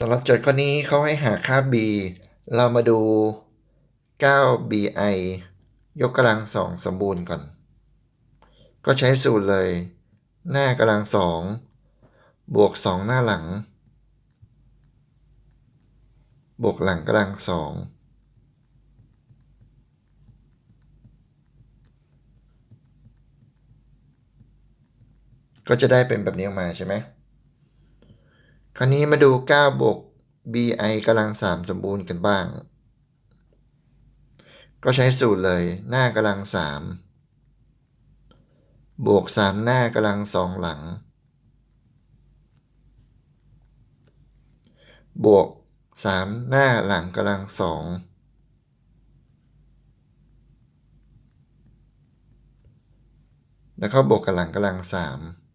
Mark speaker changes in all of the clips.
Speaker 1: สำหรับโจทย์ข้อนี้เขาให้หาค่า b เรามาดู 9bi ยกกำลังสองสมบูรณ์ก่อน ก็ใช้สูตรเลย หน้ากำลังสองบวกสองหน้าหลัง บวกหลังกำลังสองก็จะได้เป็นแบบนี้ออกมาใช่ไหม คราวนี้มาดู9บวก bi กำลัง 3 สมบูรณ์กันบ้าง ก็ใช้สูตรเลยหน้ากำลัง 3 บวก 3 หน้ากำลัง 2 หลัง บวก 3 หน้าหลังกำลัง 2 แล้วก็บวกกับหลังกำลัง 3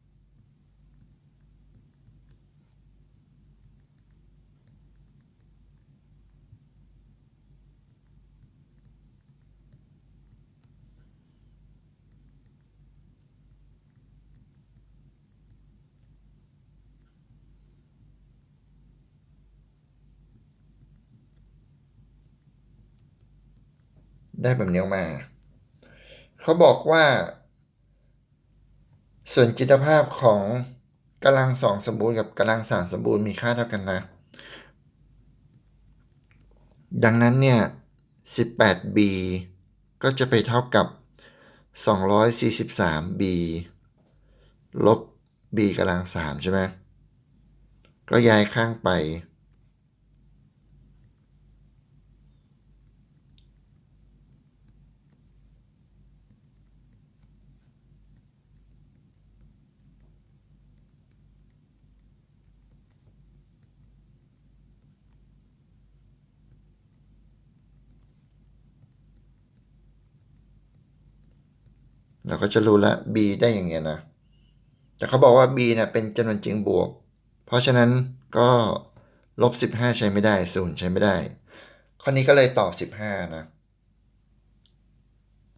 Speaker 1: ได้แบบนี้ออกมา เขาบอกว่า ส่วนจิตภาพของกำลังสองสมบูรณ์กับกำลังสามสมบูรณ์มีค่าเท่ากันนะ ดังนั้นเนี่ย 18b ก็จะไปเท่ากับ 243b ลบ b กำลังสามใช่ไหมก็ย้ายข้างไป เราก็จะรู้ละ b ได้อย่างเงี้ยนะ แต่เขาบอกว่า b เนี่ยเป็นจำนวนจริงบวก เพราะฉะนั้นก็ลบ15 ใช้ไม่ได้ศูนย์ใช้ไม่ได้ ข้อนี้ก็เลยตอบ 15 นะ